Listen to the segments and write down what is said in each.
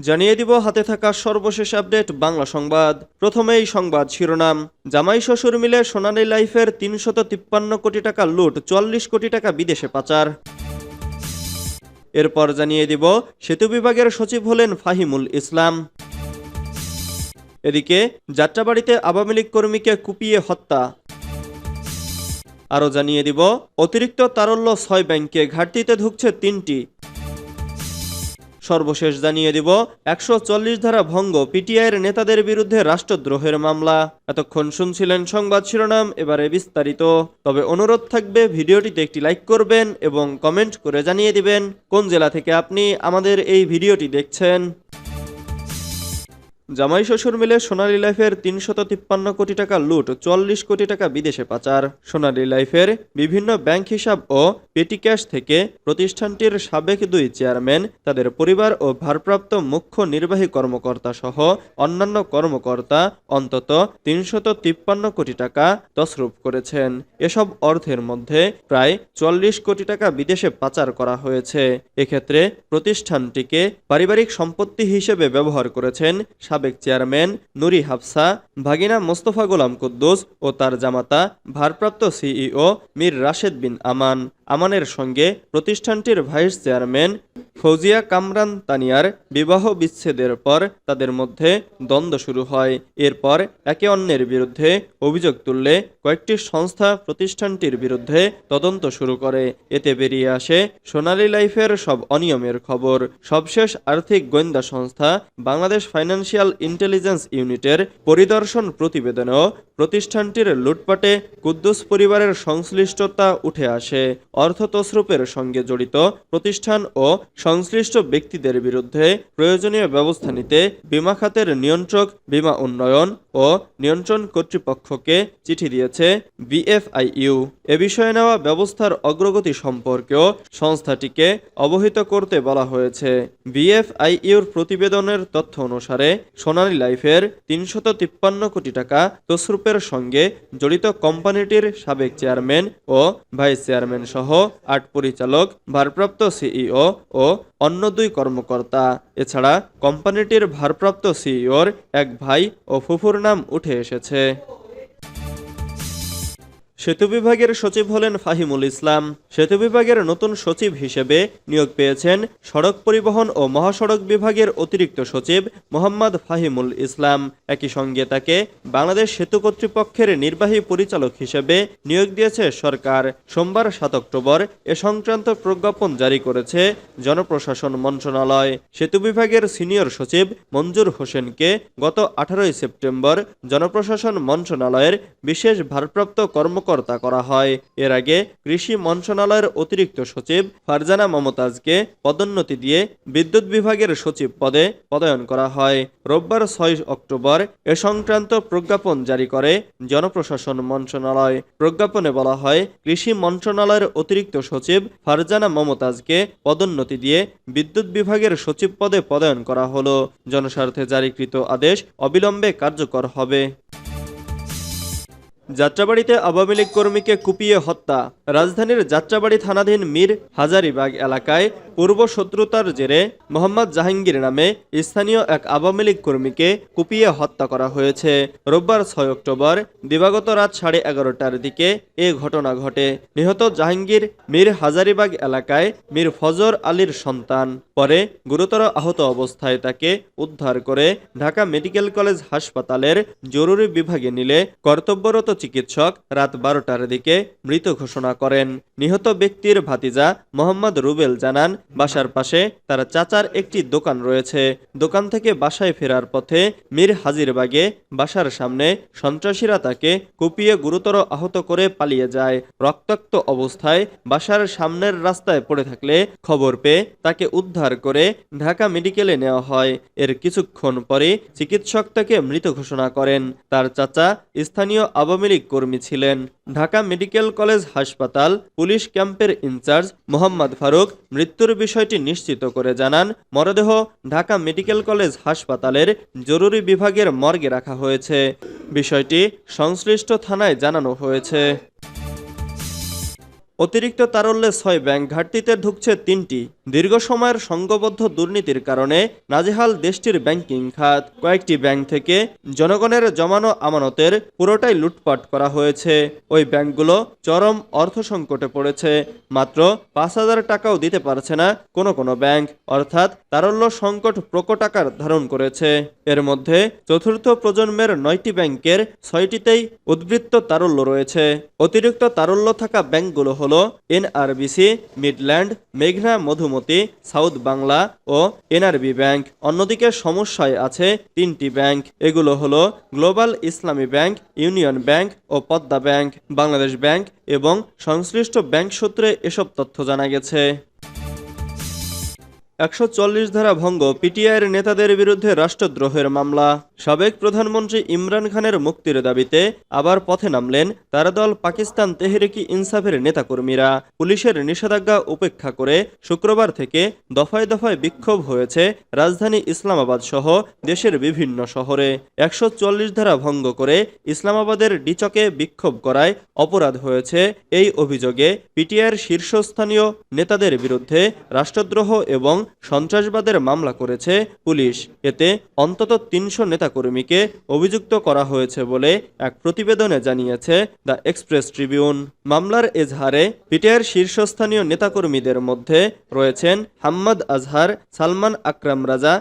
জানিয়ে দিব হাতে থাকা সর্বশেষ আপডেট বাংলা সংবাদ। প্রথমেই সংবাদ শিরোনাম। জামাই শ্বশুর মিলে সোনালী লাইফের তিনশত তিপ্পান্ন কোটি টাকা লুট চুয়াল্লিশ কোটি টাকা বিদেশে পাচার। এরপর জানিয়ে দিব, সেতু বিভাগের সচিব হলেন ফাহিমুল ইসলাম। এদিকে, যাত্রাবাড়িতে আওয়ামী লীগ কর্মীকে কুপিয়ে হত্যা। আরও জানিয়ে দিব, অতিরিক্ত তারল্য ছয় ব্যাংকে ঘাটতিতে ঢুকছে তিনটি। সর্বশেষ জানিয়ে দিব, একশো চল্লিশ ধারা ভঙ্গ পিটিআইয়ের নেতাদের বিরুদ্ধে রাষ্ট্রদ্রোহের মামলা। এতক্ষণ শুনছিলেন সংবাদ শিরোনাম, এবারে বিস্তারিত। তবে অনুরোধ থাকবে, ভিডিওটিতে একটি লাইক করবেন এবং কমেন্ট করে জানিয়ে দিবেন কোন জেলা থেকে আপনি আমাদের এই ভিডিওটি দেখছেন। জামাই শ্বশুর মিলে সোনালী লাইফের তিনশত তিপ্পান্ন কোটি টাকা লুট চুয়াল্লিশ কোটি টাকা বিদেশে পাচার। সোনালী লাইফের বিভিন্ন ব্যাংক হিসাব ও পেটি ক্যাশ থেকে প্রতিষ্ঠানটির সাবেক দুই চেয়ারম্যান, তাদের পরিবার ও ভারপ্রাপ্ত মুখ্য নির্বাহী কর্মকর্তা সহ অন্যান্য কর্মকর্তা অন্তত তিনশত তিপ্পান্ন কোটি টাকা তসরুপ করেছেন। এসব অর্থের মধ্যে প্রায় চুয়াল্লিশ কোটি টাকা বিদেশে পাচার করা হয়েছে। এক্ষেত্রে প্রতিষ্ঠানটিকে পারিবারিক সম্পত্তি হিসেবে ব্যবহার করেছেন সাবেক চেয়ারম্যান নুরি হাফসা, ভাগিনা মোস্তফা গোলাম কুদ্দুস ও তার জামাতা ভারপ্রাপ্ত সিইও মীর রাশেদ বিন আমান। আমানের সঙ্গে প্রতিষ্ঠানটির ভাইস চেয়ারম্যান ফৌজিয়া কামরান তানিয়ার বিবাহ বিচ্ছেদের পর তাদের মধ্যে দ্বন্দ্ব শুরু হয়। এরপর একে অন্যের বিরুদ্ধে অভিযোগ তুললে কয়েকটি সংস্থা প্রতিষ্ঠানটির বিরুদ্ধে তদন্ত শুরু করে। এতে বেরিয়ে আসে সোনালী লাইফের সব অনিয়মের খবর। সবশেষ আর্থিক গোয়েন্দা সংস্থা বাংলাদেশ ফাইন্যান্সিয়াল ইন্টেলিজেন্স ইউনিটের পরিদর্শন প্রতিবেদনেও প্রতিষ্ঠানটির লুটপাটে কুদ্দুস পরিবারের সংশ্লিষ্টতা উঠে আসে। অর্থ তসরূপের সঙ্গে জড়িত প্রতিষ্ঠান ও সংশ্লিষ্ট ব্যক্তিদের বিরুদ্ধে প্রয়োজনীয় ব্যবস্থা নিতে বিমা খাতের নিয়ন্ত্রক, বিমা উন্নয়ন ও নিয়ন্ত্রণ কর্তৃপক্ষকে চিঠি দিয়েছে বিএফআইইউ। এ বিষয়ে নেওয়া ব্যবস্থার অগ্রগতি সম্পর্কেও সংস্থাটিকে অবহিত করতে বলা হয়েছে। বিএফআইইউর প্রতিবেদনের তথ্য অনুসারে সোনালী লাইফের তিনশত তিপ্পান্ন কোটি টাকা তসরূপের সঙ্গে জড়িত কোম্পানিটির সাবেক চেয়ারম্যান ও ভাইস চেয়ারম্যান সহ আট পরিচালক, ভারপ্রাপ্ত সিইও ও অন্য দুই কর্মকর্তা। এছাড়া কোম্পানিটির ভারপ্রাপ্ত সিইওর এক ভাই ও ফুফুর নাম উঠে এসেছে। সেতু বিভাগের সচিব হলেন ফাহিমুল ইসলাম। সেতু বিভাগের নতুন সচিব হিসেবে নিয়োগ পেয়েছেন সড়ক পরিবহন ও মহাসড়ক বিভাগের অতিরিক্ত সচিব মোহাম্মদ ফাহিমুল ইসলাম। একই সঙ্গে তাকে বাংলাদেশ সেতু কর্তৃপক্ষের নির্বাহী পরিচালক হিসেবে নিয়োগ দিয়েছে সরকার। সোমবার সাত অক্টোবর এ সংক্রান্ত প্রজ্ঞাপন জারি করেছে জনপ্রশাসন মন্ত্রণালয়। সেতু বিভাগের সিনিয়র সচিব মঞ্জুর হোসেনকে গত আঠারোই সেপ্টেম্বর জনপ্রশাসন মন্ত্রণালয়ের বিশেষ ভারপ্রাপ্ত কর্মকর্তা করা হয়। এর আগে কৃষি মন্ত্রণালয়ের অতিরিক্ত সচিব ফারজানা মমতাজকে পদোন্নতি দিয়ে বিদ্যুৎ বিভাগের সচিব পদে পদায়ন করা হয়। রোববার ছয় অক্টোবর এ সংক্রান্ত প্রজ্ঞাপন জারি করে জনপ্রশাসন মন্ত্রণালয়। প্রজ্ঞাপনে বলা হয়, কৃষি মন্ত্রণালয়ের অতিরিক্ত সচিব ফারজানা মমতাজকে পদোন্নতি দিয়ে বিদ্যুৎ বিভাগের সচিব পদে পদায়ন করা হলো। জনস্বার্থে জারিকৃত আদেশ অবিলম্বে কার্যকর হবে। যাত্রাবাড়িতে আওয়ামী লীগ কর্মীকে কুপিয়ে হত্যা। রাজধানীর যাত্রাবাড়ি থানাধীন মীর হাজারিবাগ এলাকায় পূর্ব শত্রুতার জেরে মোহাম্মদ জাহাঙ্গীর নামে স্থানীয় এক আওয়ামী লীগ কর্মীকে কুপিয়ে হত্যা করা হয়েছে। রোববার ছয় অক্টোবর, দিবাগত রাত সাড়ে এগারোটার দিকে এ ঘটনা ঘটে। নিহত জাহাঙ্গীর মীর হাজারিবাগ এলাকায় মীর ফজর আলীর সন্তান। পরে গুরুতর আহত অবস্থায় তাকে উদ্ধার করে ঢাকা মেডিকেল কলেজ হাসপাতালের জরুরি বিভাগে নিলে কর্তব্যরত চিকিৎসক রাত বারোটার দিকে মৃত ঘোষণা করেন। নিহত ব্যক্তির ভাতিজা মোহাম্মদ রুবেল জানান, বাসার পাশে তার চাচার একটি দোকান রয়েছে। দোকান থেকে বাসায় ফেরার পথে মীর হাজিরবাগে বাসার সামনে সন্ত্রাসীরা তাকে কুপিয়ে গুরুতর আহত করে পালিয়ে যায়। রক্তাক্ত অবস্থায় বাসার সামনের রাস্তায় পড়ে থাকলে খবর পেয়ে তাকে উদ্ধার করে ঢাকা মেডিকেলে নেওয়া হয়। এর কিছুক্ষণ পরে চিকিৎসক তাকে মৃত ঘোষণা করেন। তার চাচা স্থানীয় আওয়ামী লীগ কর্মী ছিলেন। ঢাকা মেডিকেল কলেজ হাসপাতাল পুলিশ ক্যাম্পের ইনচার্জ মোহাম্মদ ফারুক মৃত্যুর বিষয়টি নিশ্চিত করে জানান, মরদেহ ঢাকা মেডিকেল কলেজ হাসপাতালের জরুরি বিভাগের মর্গে রাখা হয়েছে। বিষয়টি সংশ্লিষ্ট থানায় জানানো হয়েছে। অতিরিক্ত তারল্যে ছয় ব্যাংক ঘাটতিতে ঢুকছে তিনটি। দীর্ঘ সময়ের সংঘবদ্ধ দুর্নীতির কারণে নাজেহাল দেশটির ব্যাংকিং খাত। কয়েকটি ব্যাংক থেকে জনগণের জমানো আমানতের পুরোটাই লুটপাট করা হয়েছে। ওই ব্যাংকগুলো চরম অর্থ সংকটে পড়েছে। মাত্র পাঁচ হাজার টাকাও দিতে পারছে না কোনো কোনো ব্যাংক, অর্থাৎ তারল্য সংকট প্রকট আকার ধারণ করেছে। এর মধ্যে চতুর্থ প্রজন্মের নয়টি ব্যাংকের ছয়টিতেই উদ্বৃত্ত তারল্য রয়েছে। অতিরিক্ত তারল্য থাকা ব্যাংকগুলো হলো এনআরবিসি, মিডল্যান্ড, মেঘনা, মধুমতি, সাউথ বাংলা ও এনআরবি ব্যাংক। অন্যদিকে সমস্যায় আছে তিনটি ব্যাংক। এগুলো হলো Global Islami Bank, Union Bank ও পদ্মা ব্যাংক। বাংলাদেশ ব্যাংক এবং সংশ্লিষ্ট ব্যাংক সূত্রে এসব তথ্য জানা গেছে। একশো চল্লিশ ধারা ভঙ্গ পিটিআইয়ের নেতাদের বিরুদ্ধে রাষ্ট্রদ্রোহের মামলা। সাবেক প্রধানমন্ত্রী ইমরান খানের মুক্তির দাবিতে আবার পথে নামলেন তার দল পাকিস্তান তেহরিকি ইনসাফের নেতাকর্মীরা। পুলিশের নিষেধাজ্ঞা উপেক্ষা করে শুক্রবার থেকে দফায় দফায় বিক্ষোভ হয়েছে রাজধানী ইসলামাবাদ সহ দেশের বিভিন্ন শহরে। একশো চল্লিশ ধারা ভঙ্গ করে ইসলামাবাদের ডিচকে বিক্ষোভ করায় অপরাধ হয়েছে এই অভিযোগে পিটিআইয়ের শীর্ষস্থানীয় নেতাদের বিরুদ্ধে রাষ্ট্রদ্রোহ এবং সন্ত্রাসবাদের মামলা করেছে পুলিশ। এতে অন্তত তিনশো নেতাকর্মীকে অভিযুক্ত করা হয়েছে বলে এক প্রতিবেদনে জানিয়েছে দ্য এক্সপ্রেস ট্রিবিউন। মামলার এজহারে পিটিআইয়ের শীর্ষস্থানীয় নেতাকর্মীদের মধ্যে রয়েছেন হাম্মদ আজহার, সালমান আকরাম রাজা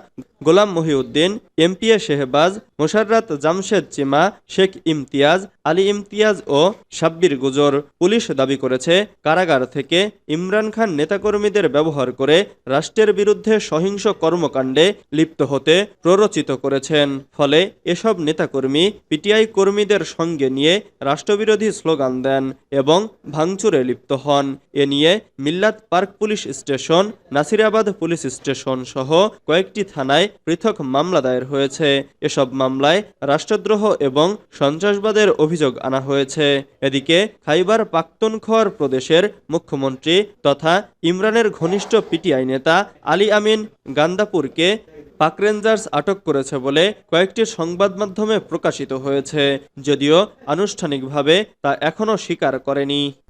গোলাম মহিউদ্দিন এমপিএ শেহবাজ, মোশাররাত জামশেদ চিমা, শেখ ইমতিয়াজ, আলী ইমতিয়াজ ও সাব্বির গুজর। পুলিশ দাবি করেছে, কারাগার থেকে ইমরান খান নেতাকর্মীদের ব্যবহার করে রাষ্ট্রের বিরুদ্ধে সহিংস কর্মকাণ্ডে লিপ্ত হতে প্ররোচিত করেছেন। ফলে এসব নেতাকর্মী পিটিআই কর্মীদের সঙ্গে নিয়ে রাষ্ট্রবিরোধী স্লোগান দেন এবং ভাঙচুরে লিপ্ত হন। এ নিয়ে Millat Park police station, Nasirabad police station সহ কয়েকটি থানায় পৃথক মামলা দায়ের হয়েছে। এসব মামলায় রাষ্ট্রদ্রোহ এবং সন্ত্রাসবাদের অভিযোগ আনা হয়েছে। এদিকে খাইবার পাখতুনখোয়ার প্রদেশের মুখ্যমন্ত্রী তথা ইমরানের ঘনিষ্ঠ পিটিআই নেতা আলী আমিন গান্দাপুরকে পাক রেঞ্জার্স আটক করেছে বলে কয়েকটি সংবাদ মাধ্যমে প্রকাশিত হয়েছে। যদিও আনুষ্ঠানিকভাবে তা এখনও স্বীকার করেনি।